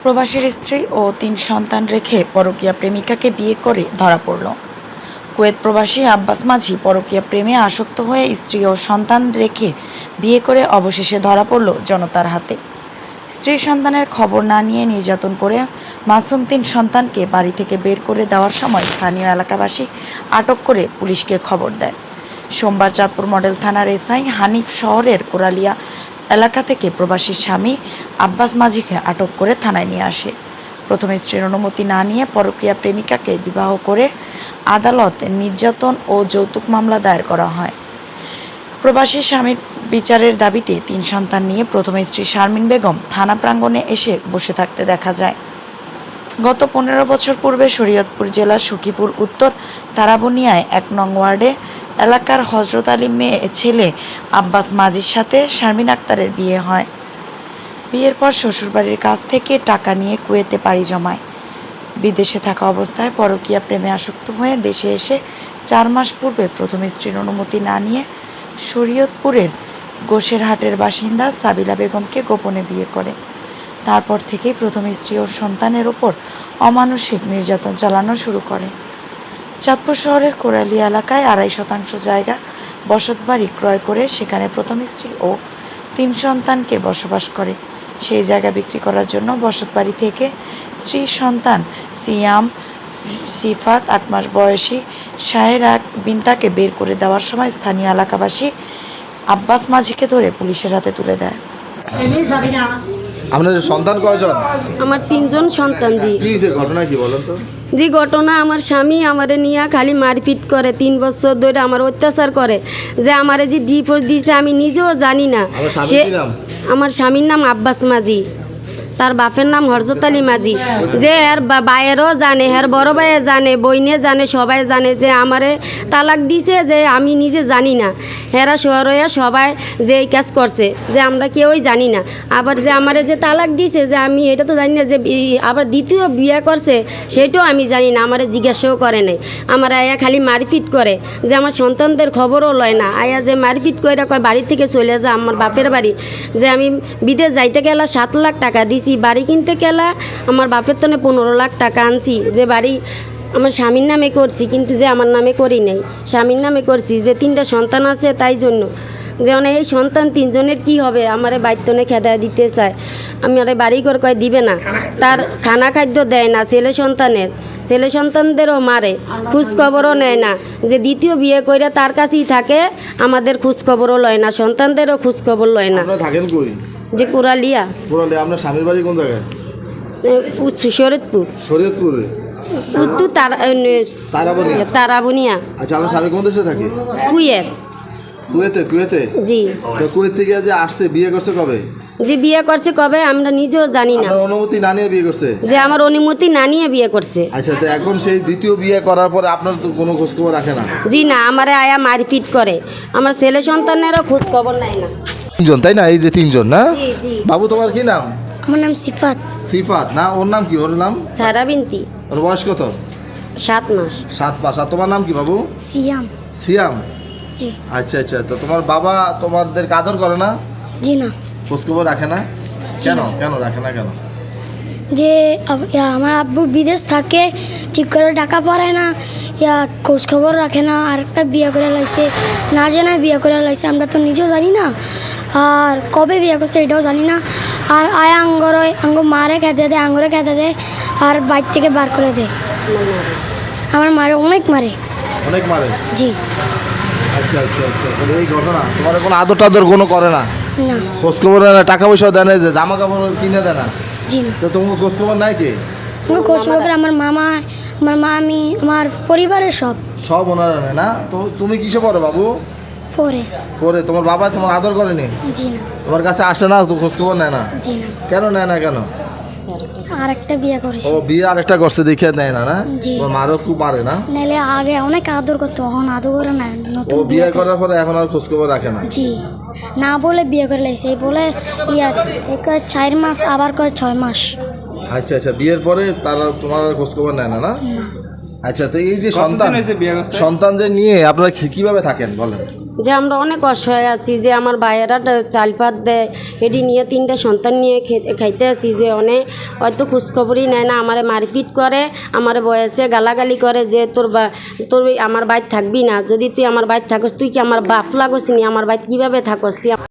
প্রবাসীর স্ত্রী ও তিন সন্তান রেখে পরকীয়া প্রেমিকাকে বিয়ে করে ধরা পড়ল। কুয়েত প্রবাসী আব্বাস মাঝি পরকীয়া প্রেমে আসক্ত হয়ে স্ত্রী ও সন্তান রেখে বিয়ে করে অবশেষে ধরা পড়ল জনতার হাতে। স্ত্রী সন্তানের খবর না নিয়ে নির্যাতন করে মাসুম তিন সন্তানকে বাড়ি থেকে বের করে দেওয়ার সময় স্থানীয় এলাকাবাসী আটক করে পুলিশকে খবর দেয়। সোমবার চাঁদপুর মডেল থানার এসআই হানিফ শহরের কোরালিয়া এলাকা থেকে প্রবাসীর স্বামী আব্বাস মাঝিকে আটক করে থানায় নিয়ে আসে। প্রথমে স্ত্রীর অনুমতি না নিয়ে পরক্রিয়া প্রেমিকাকে বিবাহ করে আদালত নির্যাতন ও যৌতুক মামলা দায়ের করা হয়। প্রবাসী স্বামীর বিচারের দাবিতে তিন সন্তান নিয়ে প্রথমে স্ত্রী শারমিন বেগম থানা প্রাঙ্গণে এসে বসে থাকতে দেখা যায়। গত পনেরো বছর পূর্বে শরীয়তপুর জেলার সখীপুর উত্তর তারাবনিয়ায় এক নং ওয়ার্ডে এলাকার হজরত আলী মেয়ে, ছেলে আব্বাস মাজির সাথে শারমিন আক্তারের বিয়ে হয়। বিয়ের পর শ্বশুরবাড়ির কাছ থেকে টাকা নিয়ে কুয়েতে পাড়ি জমায়। বিদেশে থাকা অবস্থায় পরকীয়া প্রেমে আসক্ত হয়ে দেশে এসে চার মাস পূর্বে প্রথম স্ত্রীর অনুমতি না নিয়ে শরীয়তপুরের গোশেরহাটের বাসিন্দা সাবিলা বেগমকে গোপনে বিয়ে করে। তারপর থেকেই প্রথম স্ত্রী ও সন্তানের ওপর অমানসিক নির্যাতন চালানো শুরু করে। চাঁদপুর শহরের কোরালি এলাকায় আড়াই শতাংশ জায়গা বসতবাড়ি ক্রয় করে সেখানে প্রথম স্ত্রী ও তিন সন্তানকে বসবাস করে। সেই জায়গা বিক্রি করার জন্য বসতবাড়ি থেকে স্ত্রী, সন্তান সিয়াম, সিফাত, আট মাস বয়সী শাহেরা বিনতাকে বের করে দেওয়ার সময় স্থানীয় এলাকাবাসী আব্বাস মাঝিকে ধরে পুলিশের হাতে তুলে দেয়। আপনার সন্তান কয়জন? আমার তিনজন সন্তান জি। কি ঘটনা কি বলেন তো? জি ঘটনা আমার স্বামী আমারে নিয়ে খালি মারপিট করে তিন বছর ধরে আমার অত্যাচার করে। যে আমারে যে ডিভোর্স দিয়েছে আমি নিজেও জানি না। সে আমার স্বামীর নাম আব্বাস মাঝি। তার বাপের নাম হরজত আলী মাঝি যে এর বা- বাইরেও জানে, এর বড় ভাইয়ে জানে, বইনে জানে, সবাই জানে যে আমারে তালাক দিছে যে আমি নিজে জানি না। হেরা শহরে সবাই যে এই কাজ করছে, যে আমরা কেউই জানি না। আবার যে আমারে যে তালাক দিছে যে আমি এটা তো জানি না যে আবার দ্বিতীয় বিয়ে করছে, সেটাও আমি জানি না, আমারে জিজ্ঞাসাও করে নাই। আমার আয়া খালি মারপিট করে, যে আমার সন্তানদের খবরও লয় না। আয়া যে মারপিট করে কয়, বাড়ি থেকে চলে যা, আমার বাপের বাড়ি। যে আমি বিদেশ যাইতে গেলে সাত লাখ টাকা দিছি বাড়ি কিনতে গেলা আমার বাপের তনে পনেরো লাখ টাকা আনছি, যে বাড়ি আমার স্বামীর নামে করছি কিন্তু যে আমার নামে করি নাই। স্বামীর নামে করছি, যে তিনটা সন্তান আছে তাই জন্য। যেমন এই সন্তান তিনজনের কি হবে? আমারে বাইতনে খেদা দিতে চায়। আমি আরে বাড়ি করে কয় দিবে না। তার খানা খাদ্য দেয় না ছেলে সন্তানের। ছেলে সন্তানদেরও মারে, খোঁজখবরও নেয় না। যে দ্বিতীয় বিয়ে করে তার কাছেই থাকে, আমাদের খোঁজখবরও লয় না, সন্তানদেরও খোঁজখবর লয় না। যে কুরালিয়া। পুরালে আপনার স্বামীর বাড়ি কোন জায়গায়? শরৎপুর শরীয়তপুরে। উত্তর তারা তারাবাড়ি তারাবনিয়া? আচ্ছা আপনার স্বামী কোন দেশে থাকে? কুয়েত। কুয়েতে কুয়েতে? জি। তো কুয়েত থেকে যে আসছে বিয়ে করছে কবে? যে বিয়ে করছে কবে আমরা নিজেও জানি না। অনুমতি না নিয়ে বিয়ে করছে? যে আমার অনুমতি না নিয়ে বিয়ে করছে। আচ্ছা তো এখন সেই দ্বিতীয় বিয়ে করার পরে আপনার তো কোনো খোঁজখবর রাখে না? জি না আমারে আয়া মারপিট করে। আমার ছেলে সন্তানেরও খোঁজ খবর নাই না। তিনজন তাই না? এই যে তিনজন না? জি জি। বাবু তোমার কি নাম? আমার নাম সিফাত। সিফাত না? ওর নাম কি? ওর নাম? সারা বিনতি। ওর বয়স কত? সাত মাস। সাত পাঁচ আর তোমার নাম কি বাবু? সিয়াম। সিয়াম? জি। আচ্ছা আচ্ছা। তো তোমার বাবা তোমাদের আদর করে না? জি না। খোঁজখবর রাখে না? কেন? কেন রাখে না কেন? যে আমার আব্বু বিদেশ থাকে ঠিক করে টাকা পারে না ইয়া খোঁজ খবর রাখে না আর একটা বিয়ে করে লাইছে। না জেনে বিয়ে করে লাইছে আমরা তো নিজেও জানি না। আর কবে বিয়ে করছে এটাও জানি না। আর আয় আঙ্গর আঙ্গ মারে খেতে দেয় আঙ্গরে খেতে দেয় আর বাইর থেকে বার করে দেয় আমার মারে অনেক মারে। অনেক মারে? জি। আচ্ছা আচ্ছা আচ্ছা এই ঘটনা তোমার কোনো আদর টাদর কোনো করে না? না। টাকা পয়সা দেয় না জামা কাপড় কিনে দেয় না? জি না। তো তোমার খোঁজখবর নাই কি? আমাকে খোঁজ খবর আমার মামা আমার মামি আমার পরিবারের সব। সব ওনারা না? তো তুমি কিসে পড়ো বাবু? পরে। পরে? তোমার বাবা তোমার আদর করেনি? জি না। তোমার কাছে আসে না তো খোঁজখবর নেয় না? জি না। কেন নেয় না কেন? আর একটা বিয়ে করেছি। ও বিয়ে আরেকটা করছে দেখে নেয় না না। তোমার মারও খুব মারে না? নাহলে আগে অনেক আদর করতো এখন আদর করে না ও বিয়ে করার পরে এখন আর খোঁজখবর রাখে না? জি। না বলে বিয়ে করে লাইছে এই বলে ইয়া এই কয় চার মাস আবার কয় ছয় মাস। আচ্ছা আচ্ছা বিয়ের পরে তারা তোমার আর খোঁজখবর নেয় না না? আচ্ছা তো এই যে সন্তান? সন্তান যে নিয়ে আপনারা কীভাবে থাকেন বলেন? যে আমরা অনেক অসহায় আছি, যে আমার ভাইয়েরা চাল ভাত দেয় এটি নিয়ে, তিনটা সন্তান নিয়ে খাইতে আছি, যে অনেক হয়তো খোঁজখবরই নেয় না, আমারে মারপিট করে, আমার বয়সে গালাগালি করে যে তোর বা, তোর আমার বাইর থাকবি না, যদি তুই আমার বাইর থাকস, তুই কি আমার বাপ লাগস নি আমার বাইর কীভাবে থাকস? তুই